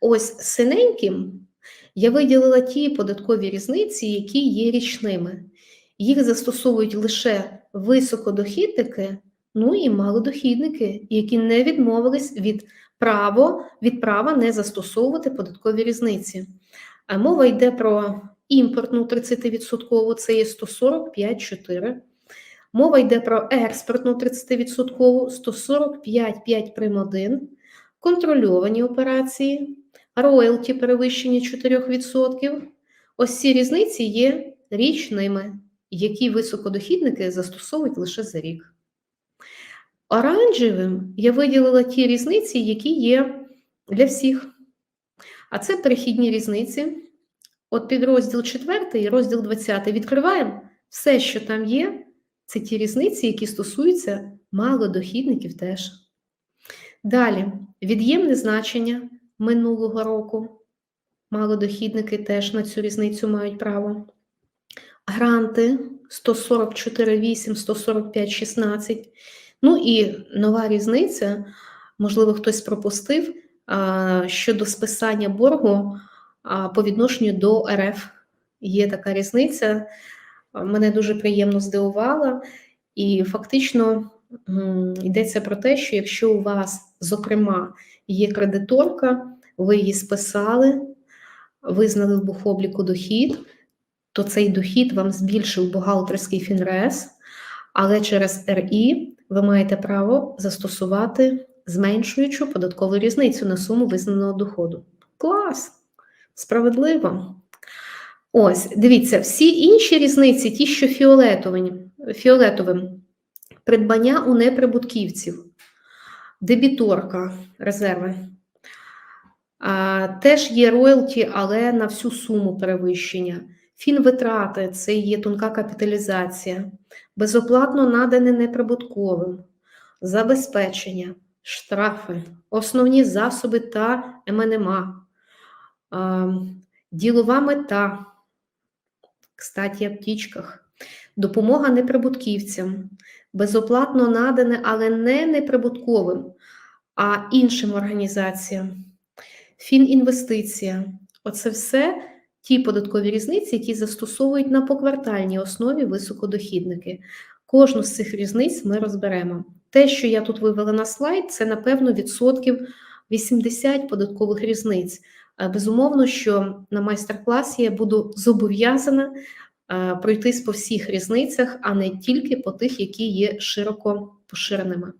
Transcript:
Ось синеньким я виділила ті податкові різниці, які є річними. Їх застосовують лише високодохідники, ну і малодохідники, які не відмовились від право, від права не застосовувати податкові різниці. А мова йде про імпортну 30%, це є 145,4. Мова йде про експортну 30%, 145,5 прим. 1, контрольовані операції, роялті перевищення 4%. Ось ці різниці є річними, які високодохідники застосовують лише за рік. Оранжевим я виділила ті різниці, які є для всіх. А це перехідні різниці. От підрозділ 4 і розділ 20 відкриваємо все, що там є, це ті різниці, які стосуються малодохідників теж. Далі, від'ємне значення минулого року. Малодохідники теж на цю різницю мають право. Гранти 144,8, 145,16. Ну і нова різниця, можливо, хтось пропустив щодо списання боргу по відношенню до РФ. Є така різниця, мене дуже приємно здивувала, і фактично йдеться про те, що якщо у вас, зокрема, є кредиторка, ви її списали, визнали в бухобліку дохід, то цей дохід вам збільшив бухгалтерський фінрес, але через РІ ви маєте право застосувати зменшуючу податкову різницю на суму визнаного доходу. Клас! Справедливо. Ось, дивіться, всі інші різниці, ті, що фіолетовим, придбання у неприбутківців, дебіторка, резерви. А, Теж є роялті, але на всю суму перевищення. Фінвитрати це є тонка капіталізація, безоплатно надане неприбутковим, забезпечення, штрафи, основні засоби та МНМА, а, ділова мета, кстати, в птічках, допомога неприбутківцям, безоплатно надане, але не неприбутковим, а іншим організаціям. Фінінвестиція. Оце все ті податкові різниці, які застосовують на поквартальній основі високодохідники. Кожну з цих різниць ми розберемо. Те, що я тут вивела на слайд, це напевно відсотків 80 податкових різниць. Е, Безумовно, що на майстер-класі я буду зобов'язана пройтись по всіх різницях, а не тільки по тих, які є широко поширеними.